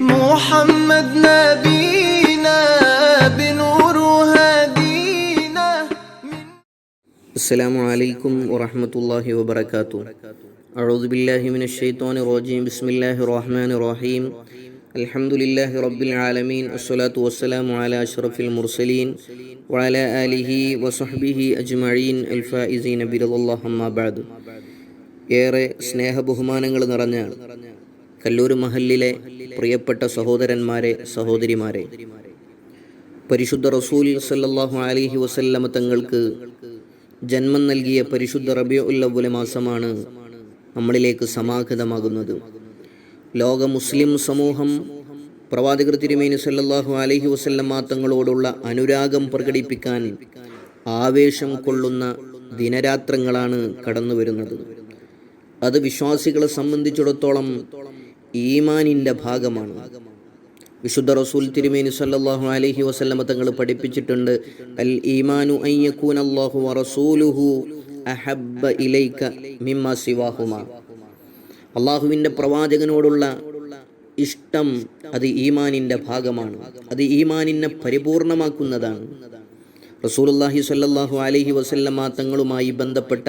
محمد نبينا بنور هدينا السلام عليكم ورحمة الله وبركاته أعوذ بالله من الشيطان الرجيم بسم الله الرحمن الرحيم الحمد لله رب العالمين الصلاة والسلام على أشرف المرسلين وعلى آله وصحبه أجمعين الفائزين برضا الله أما بعد ഏറെ സ്നേഹബഹുമാനങ്ങൾ നിറഞ്ഞ കല്ലൂർ മഹലിലെ പ്രിയപ്പെട്ട സഹോദരന്മാരെ സഹോദരിമാരെ പരിശുദ്ധ റസൂൽ സല്ലാഹു അലൈഹി വസല്ലമ തങ്ങൾക്ക് ജന്മം നൽകിയ പരിശുദ്ധ റബിയ ഉല്ലവ്വല മാസമാണ് നമ്മളിലേക്ക് സമാഹിതമാകുന്നത് ലോക മുസ്ലിം സമൂഹം പ്രവാചകർ തിരുമേനി സല്ലാഹു അലഹി വസല്ലമ തങ്ങളോടുള്ള അനുരാഗം പ്രകടിപ്പിക്കാൻ ആവേശം കൊള്ളുന്ന ദിനരാത്രങ്ങളാണ് കടന്നു വരുന്നത് അത് വിശ്വാസികളെ സംബന്ധിച്ചിടത്തോളം ഈമാനിന്റെ ഭാഗമാണ്. വിശുദ്ധ റസൂൽ തിരുമേനി സല്ലാഹു അലഹി വസല്ലമ തങ്ങൾ പഠിപ്പിച്ചിട്ടുണ്ട് അൽ ഈമാനു അയ്യക്കൂൻ അല്ലാഹു വറസൂലുഹു അഹബ്ബ ഇലൈക മിമ്മ സിവാഹുമ. അള്ളാഹുവിന്റെ പ്രവാചകനോടുള്ള ഇഷ്ടം അത് ഈമാനിന്റെ ഭാഗമാണ്. അത് ഈമാനിനെ പരിപൂർണമാക്കുന്നതാണ്. റസൂലുള്ളാഹി സല്ലാഹു അലഹി വസല്ലമ തങ്ങളുമായി ബന്ധപ്പെട്ട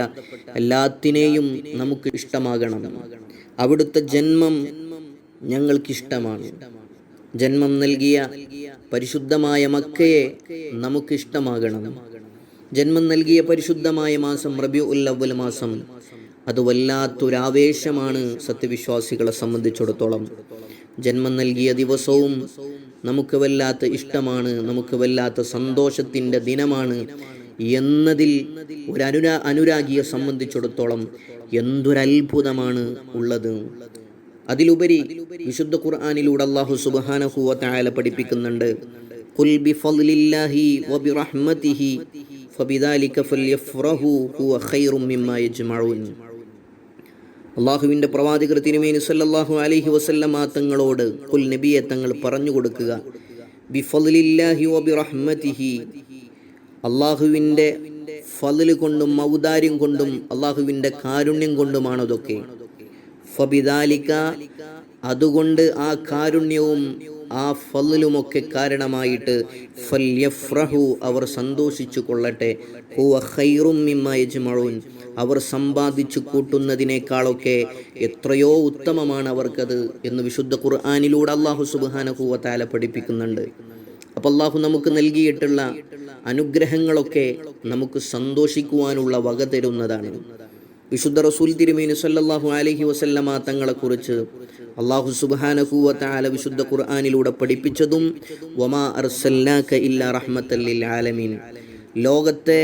എല്ലാത്തിനെയും നമുക്ക് ഇഷ്ടമാകണം. അവിടുത്തെ ജന്മം ഞങ്ങൾക്കിഷ്ടമാണ്. ജന്മം നൽകിയ പരിശുദ്ധമായ മക്കയെ നമുക്കിഷ്ടമാകണം. ജന്മം നൽകിയ പരിശുദ്ധമായ മാസം റബി ഉല്ലവൽ മാസം. അത് വല്ലാത്തൊരാവേശമാണ് സത്യവിശ്വാസികളെ സംബന്ധിച്ചിടത്തോളം. ജന്മം നൽകിയ ദിവസവും നമുക്ക് വല്ലാത്ത ഇഷ്ടമാണ് നമുക്ക് വല്ലാത്ത സന്തോഷത്തിന്റെ ദിനമാണ് എന്നതിൽ ഒരു അനുരാ അനുരാഗിയെ സംബന്ധിച്ചിടത്തോളം എന്തൊരത്ഭുതമാണ് ഉള്ളത്. അതിലുപരി വിശുദ്ധ ഖുർആാനിലൂടെ അള്ളാഹു സുബ്ഹാനഹു വ തആല പഠിപ്പിക്കുന്നുണ്ട് അള്ളാഹുവിന്റെ പ്രവാചകർ തിരുമേനി സല്ലല്ലാഹു അലൈഹി വസല്ലമ തങ്ങളോട് കുൽ നബിയെ തങ്ങൾ പറഞ്ഞു കൊടുക്കുക. അള്ളാഹുവിന്റെ ഫضൽ കൊണ്ടും ഔദാര്യം കൊണ്ടും അള്ളാഹുവിന്റെ കാരുണ്യം കൊണ്ടുമാണ് ഫബിദാലിക അതുകൊണ്ട് ആ കാരുണ്യവും ആ ഫലുമൊക്കെ കാരണമായിട്ട് ഫല്യഫ്രഹു അവർ സന്തോഷിച്ചു കൊള്ളട്ടെ. ഹുവ അവർ സമ്പാദിച്ചു കൂട്ടുന്നതിനേക്കാളൊക്കെ എത്രയോ ഉത്തമമാണ് അവർക്കത് എന്ന് വിശുദ്ധ ഖുർആാനിലൂടെ അള്ളാഹു സുബ്ഹാനഹു വ തആല പഠിപ്പിക്കുന്നുണ്ട്. അപ്പം അള്ളാഹു നമുക്ക് നൽകിയിട്ടുള്ള അനുഗ്രഹങ്ങളൊക്കെ നമുക്ക് സന്തോഷിക്കുവാനുള്ള വക തരുന്നതാണ്. വിശുദ്ധ റസൂൽ തിരുമേനി സല്ലല്ലാഹു അലഹി വസല്ലമ തങ്ങളെക്കുറിച്ച് അള്ളാഹു സുബ്ഹാനഹു വ വിശുദ്ധ ഖുർആാനിലൂടെ പഠിപ്പിച്ചതും വമാ ഇല്ലാ ആലമീൻ. ലോകത്തെ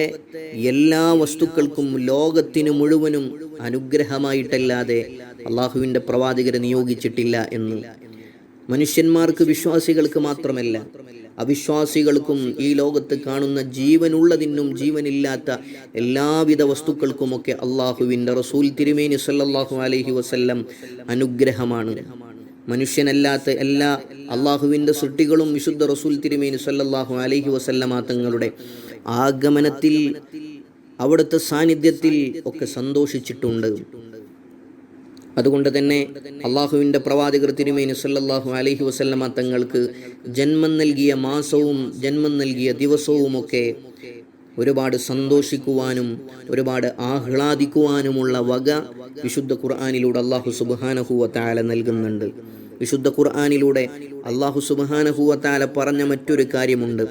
എല്ലാ വസ്തുക്കൾക്കും ലോകത്തിന് മുഴുവനും അനുഗ്രഹമായിട്ടല്ലാതെ അള്ളാഹുവിന്റെ പ്രവാചകരെ നിയോഗിച്ചിട്ടില്ല എന്ന്. മനുഷ്യന്മാർക്ക് വിശ്വാസികൾക്ക് മാത്രമല്ല അവിശ്വാസികൾക്കും ഈ ലോകത്ത് കാണുന്ന ജീവനുള്ളതിനും ജീവനില്ലാത്ത എല്ലാവിധ വസ്തുക്കൾക്കുമൊക്കെ അള്ളാഹുവിന്റെ റസൂൽ തിരുമേനി സല്ലാഹു അലഹി വസ്ല്ലം അനുഗ്രഹമാണ്. മനുഷ്യനല്ലാത്ത എല്ലാ അള്ളാഹുവിന്റെ സൃഷ്ടികളും വിശുദ്ധ റസൂൽ തിരുമേനി സല്ലാഹു അലഹി വസല്ലമ തങ്ങളുടെ ആഗമനത്തിൽ അവിടുത്തെ സാന്നിധ്യത്തിൽ ഒക്കെ സന്തോഷിച്ചിട്ടുണ്ട്. അതുകൊണ്ട് തന്നെ അള്ളാഹുവിന്റെ പ്രവാചകർ തിരുമേനി സല്ലാഹു അലഹി വസ്ല്ലമ തങ്ങൾക്ക് ജന്മം നൽകിയ മാസവും ജന്മം നൽകിയ ദിവസവുമൊക്കെ ഒരുപാട് സന്തോഷിക്കുവാനും ഒരുപാട് ആഹ്ലാദിക്കുവാനുമുള്ള വക വിശുദ്ധ ഖുർആാനിലൂടെ അള്ളാഹു സുബാനഹുവ താല നൽകുന്നുണ്ട്. വിശുദ്ധ ഖുർആാനിലൂടെ അള്ളാഹു സുബാനഹുവ താല പറഞ്ഞ മറ്റൊരു കാര്യമുണ്ട്.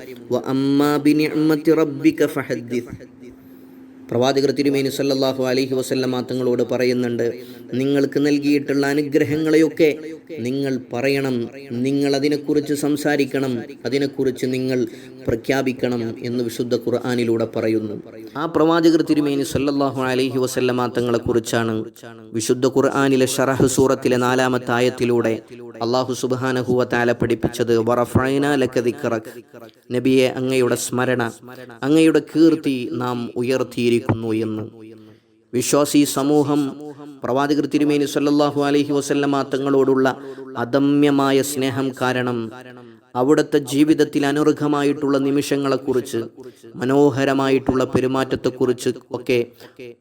പ്രവാചകർ തിരുമേനി സല്ലാഹു അലഹി വസല്ലമ തങ്ങളോട് പറയുന്നുണ്ട് നിങ്ങൾക്ക് നൽകിയിട്ടുള്ള അനുഗ്രഹങ്ങളെയൊക്കെ നിങ്ങൾ പറയണം നിങ്ങൾ അതിനെക്കുറിച്ച് സംസാരിക്കണം അതിനെക്കുറിച്ച് നിങ്ങൾ പ്രഖ്യാപിക്കണം എന്ന് വിശുദ്ധ ഖുർആാനിലൂടെ പറയുന്നു. ആ പ്രവാചകർ തിരുമേനി സല്ലല്ലാഹു അലൈഹി വസല്ലമ തങ്ങളെക്കുറിച്ചാണ് വിശുദ്ധ ഖുർആാനിലെ ഷറഹ് സൂറത്തിലെ നാലാമത്തെ ആയത്തിലൂടെ അള്ളാഹു തആല പഠിപ്പിച്ചത് നബിയെ അങ്ങയുടെ സ്മരണ അങ്ങയുടെ കീർത്തി നാം ഉയർത്തിയിരിക്കുന്നു എന്ന്. വിശ്വാസി സമൂഹം പ്രവാചകർ തിരുമേനി സല്ലാഹു അലഹി വസല്ലമ തങ്ങളോടുള്ള അദമ്യമായ സ്നേഹം കാരണം അവിടുത്തെ ജീവിതത്തിൽ അനുർഹമായിട്ടുള്ള നിമിഷങ്ങളെക്കുറിച്ച് മനോഹരമായിട്ടുള്ള പെരുമാറ്റത്തെക്കുറിച്ച് ഒക്കെ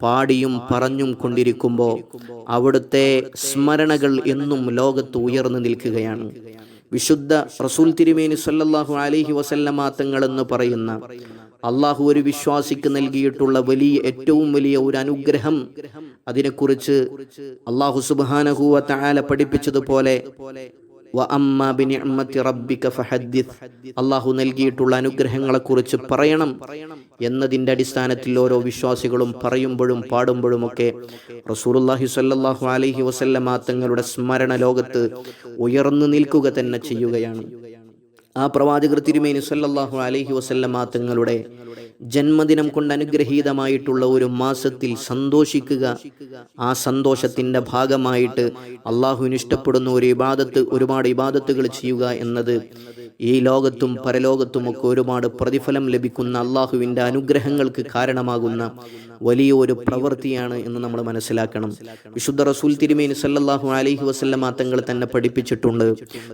പാടിയും പറഞ്ഞും കൊണ്ടിരിക്കുമ്പോൾ അവിടുത്തെ സ്മരണകൾ എന്നും ലോകത്ത് ഉയർന്നു നിൽക്കുകയാണ്. വിശുദ്ധ റസൂൽ തിരുമേനി സല്ലല്ലാഹു അലൈഹി വസല്ലമ എന്ന് പറയുന്ന അള്ളാഹു ഒരു വിശ്വാസിക്ക് നൽകിയിട്ടുള്ള വലിയ ഏറ്റവും വലിയ ഒരു അനുഗ്രഹം അതിനെക്കുറിച്ച് അള്ളാഹു സുബാനഹുവ താല പഠിപ്പിച്ചതുപോലെ അള്ളാഹു നൽകിയിട്ടുള്ള അനുഗ്രഹങ്ങളെക്കുറിച്ച് പറയണം എന്നതിന്റെ അടിസ്ഥാനത്തിൽ ഓരോ വിശ്വാസികളും പറയുമ്പോഴും പാടുമ്പോഴും ഒക്കെ റസൂലുള്ളാഹി സ്വല്ലല്ലാഹു അലൈഹി വസല്ലമ തങ്ങളുടെ സ്മരണ ലോകത്ത് ഉയർന്നു നിൽക്കുക തന്നെ ചെയ്യുകയാണ്. ആ പ്രവാചകർ തിരുമേനി സല്ലല്ലാഹു അലൈഹി വസല്ലമ തങ്ങളുടെ ജന്മദിനം കൊണ്ട് അനുഗ്രഹീതമായിട്ടുള്ള ഒരു മാസത്തിൽ സന്തോഷിക്കുക. ആ സന്തോഷത്തിന്റെ ഭാഗമായിട്ട് അള്ളാഹുവിന് ഇഷ്ടപ്പെടുന്ന ഒരു ഇബാദത്ത് ഒരുപാട് ഇബാദത്തുകൾ ചെയ്യുക എന്നത് ഈ ലോകത്തും പരലോകത്തും ഒക്കെ ഒരുപാട് പ്രതിഫലം ലഭിക്കുന്ന അള്ളാഹുവിന്റെ അനുഗ്രഹങ്ങൾക്ക് കാരണമാകുന്ന വലിയ ഒരു പ്രവൃത്തിയാണ് എന്ന് നമ്മൾ മനസ്സിലാക്കണം. വിശുദ്ധ റസൂൽ തിരുമേനി സല്ലാഹു അലൈഹി വസല്ലമ തങ്ങൾ തന്നെ പഠിപ്പിച്ചിട്ടുണ്ട്.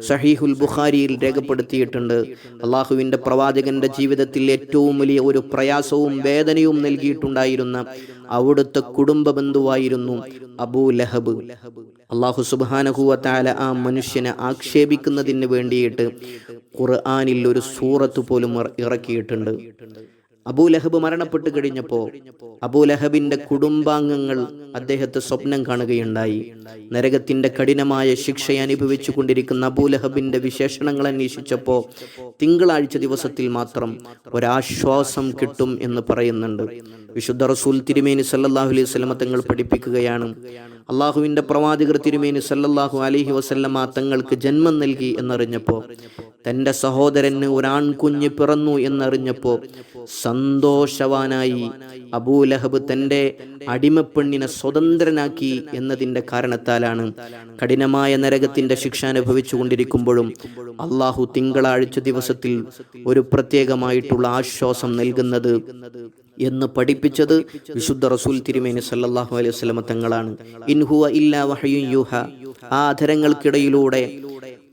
സഹീഹുൽ ബുഖാരിയിൽ രേഖപ്പെടുത്തിയിട്ടുണ്ട്. അള്ളാഹുവിന്റെ പ്രവാചകന്റെ ജീവിതത്തിൽ ഏറ്റവും വലിയ ഒരു പ്രയാസവും വേദനയും നൽകിയിട്ടുണ്ടായിരുന്ന അവിടുത്തെ കുടുംബ ബന്ധുവായിരുന്നു അബൂ ലഹബ്. അള്ളാഹു സുബാനഹുവത്താല ആ മനുഷ്യനെ ആക്ഷേപിക്കുന്നതിന് വേണ്ടിയിട്ട് ഖുർആാനിൽ ഒരു സൂറത്ത് പോലും ഇറക്കിയിട്ടുണ്ട്. അബൂലഹബ് മരണപ്പെട്ടു കഴിഞ്ഞപ്പോൾ അബൂലഹബിന്റെ കുടുംബാംഗങ്ങൾ അദ്ദേഹത്തെ സ്വപ്നം കാണുകയുണ്ടായി. നരകത്തിന്റെ കഠിനമായ ശിക്ഷ അനുഭവിച്ചു കൊണ്ടിരിക്കുന്ന അബൂലഹബിന്റെ വിശേഷണങ്ങൾ അന്വേഷിച്ചപ്പോൾ തിങ്കളാഴ്ച ദിവസത്തിൽ മാത്രം ഒരാശ്വാസം കിട്ടും എന്ന് പറയുന്നുണ്ട്. വിശുദ്ധ റസൂൽ തിരുമേനി സല്ലല്ലാഹു അലൈഹി വസല്ലമ തങ്ങൾ പഠിപ്പിക്കുകയാണ് അള്ളാഹുവിന്റെ പ്രവാചകർ തിരുമേനി സല്ലല്ലാഹു അലഹി വസല്ലമ തങ്ങൾക്ക് ജന്മം നൽകി എന്നറിഞ്ഞപ്പോൾ തന്റെ സഹോദരന് ഒരാൺകുഞ്ഞ് പിറന്നു എന്നറിഞ്ഞപ്പോൾ സന്തോഷവാനായി അബൂലഹബ് തന്റെ അടിമപ്പെണ്ണിനെ സ്വതന്ത്രനാക്കി എന്നതിന്റെ കാരണത്താലാണ് കഠിനമായ നരകത്തിന്റെ ശിക്ഷ അനുഭവിച്ചു കൊണ്ടിരിക്കുമ്പോഴും അള്ളാഹു തിങ്കളാഴ്ച ദിവസത്തിൽ ഒരു പ്രത്യേകമായിട്ടുള്ള ആശ്വാസം നൽകുന്നത്. എന്ന് പഠിപ്പിച്ചത് വിശുദ്ധ റസൂൽ തിരുമേനി സല്ലാഹു അലൈഹി വസല്ലമ തങ്ങളാണ്. ഇൻഹുവ ഇല്ലാ വഹയു യുഹ. ആ അധരങ്ങൾക്കിടയിലൂടെ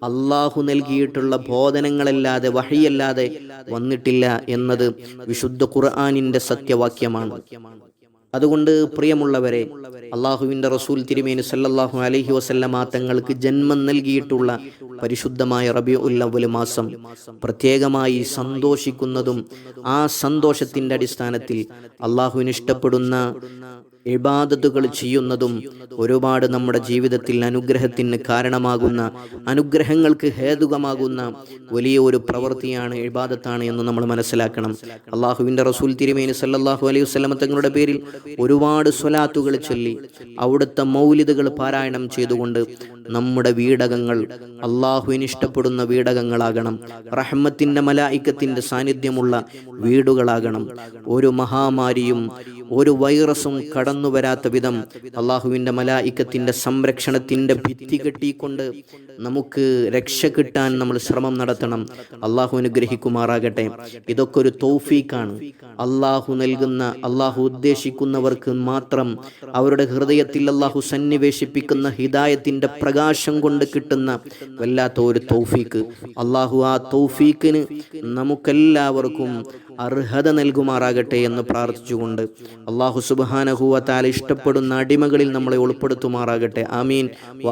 അള്ളാഹു നൽകിയിട്ടുള്ള ബോധനങ്ങളല്ലാതെ വഹിയല്ലാതെ വന്നിട്ടില്ല എന്നത് വിശുദ്ധ ഖുർആാനിന്റെ സത്യവാക്യമാണ്. അതുകൊണ്ട് പ്രിയമുള്ളവരെ അള്ളാഹുവിന്റെ റസൂൽ തിരുമേനി സല്ലല്ലാഹു അലൈഹി വസല്ലമ തങ്ങൾക്ക് ജന്മം നൽകിയിട്ടുള്ള പരിശുദ്ധമായ റബി ഉല്ലവൽ മാസം പ്രത്യേകമായി സന്തോഷിക്കുന്നതും ആ സന്തോഷത്തിന്റെ അടിസ്ഥാനത്തിൽ അള്ളാഹുവിന് ഇഷ്ടപ്പെടുന്ന ഇബാദത്തുകൾ ചെയ്യുന്നതും ഒരുപാട് നമ്മുടെ ജീവിതത്തിൽ അനുഗ്രഹത്തിന് കാരണമാകുന്ന അനുഗ്രഹങ്ങൾക്ക് ഹേതുകമാകുന്ന വലിയ ഒരു പ്രവൃത്തിയാണ് ഇബാദത്താണ് എന്ന് നമ്മൾ മനസ്സിലാക്കണം. അള്ളാഹുവിന്റെ റസൂൽ തിരുമേനി സല്ലാഹു അലൈഹി വസല്ലമ തങ്ങളുടെ പേരിൽ ഒരുപാട് സ്വലാത്തുകൾ ചൊല്ലി അവിടുത്തെ മൗലിദുകൾ പാരായണം ചെയ്തുകൊണ്ട് നമ്മുടെ വീടകങ്ങൾ അള്ളാഹുവിന് ഇഷ്ടപ്പെടുന്ന വീടകങ്ങളാകണം റഹ്മത്തിന്റെ മലായിക്കത്തിന്റെ സാന്നിധ്യമുള്ള വീടുകളാകണം. ഒരു മഹാമാരിയും ഒരു വൈറസും കടന്നു വരാത്ത വിധം അള്ളാഹുവിന്റെ മലായിക്കത്തിന്റെ സംരക്ഷണത്തിന്റെ ഭിത്തി കെട്ടിക്കൊണ്ട് നമുക്ക് രക്ഷ കിട്ടാൻ നമ്മൾ ശ്രമം നടത്തണം. അള്ളാഹു അനുഗ്രഹിക്കുമാറാകട്ടെ. ഇതൊക്കെ ഒരു തൗഫീക്കാണ് അള്ളാഹു നൽകുന്ന അള്ളാഹു ഉദ്ദേശിക്കുന്നവർക്ക് മാത്രം അവരുടെ ഹൃദയത്തിൽ അള്ളാഹു സന്നിവേശിപ്പിക്കുന്ന ഹിദായത്തിന്റെ പ്രകാശം കൊണ്ട് കിട്ടുന്ന വല്ലാത്ത ഒരു തൗഫീക്ക് അള്ളാഹു ആ തൗഫീക്കിന് നമുക്കെല്ലാവർക്കും അർഹത നൽകുമാറാകട്ടെ എന്ന് പ്രാർത്ഥിച്ചുകൊണ്ട് അള്ളാഹു സുബാനഹുവത്താൽ ഇഷ്ടപ്പെടുന്ന അടിമകളിൽ നമ്മളെ ഉൾപ്പെടുത്തുമാറാകട്ടെ ആമീൻ. വ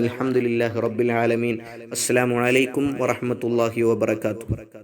അൽഹംദുലില്ലാഹി റബ്ബിൽ ആലമീൻ. അസ്സലാമു അലൈക്കും വറഹ്മത്തുള്ളാഹി വബറകാതുഹു.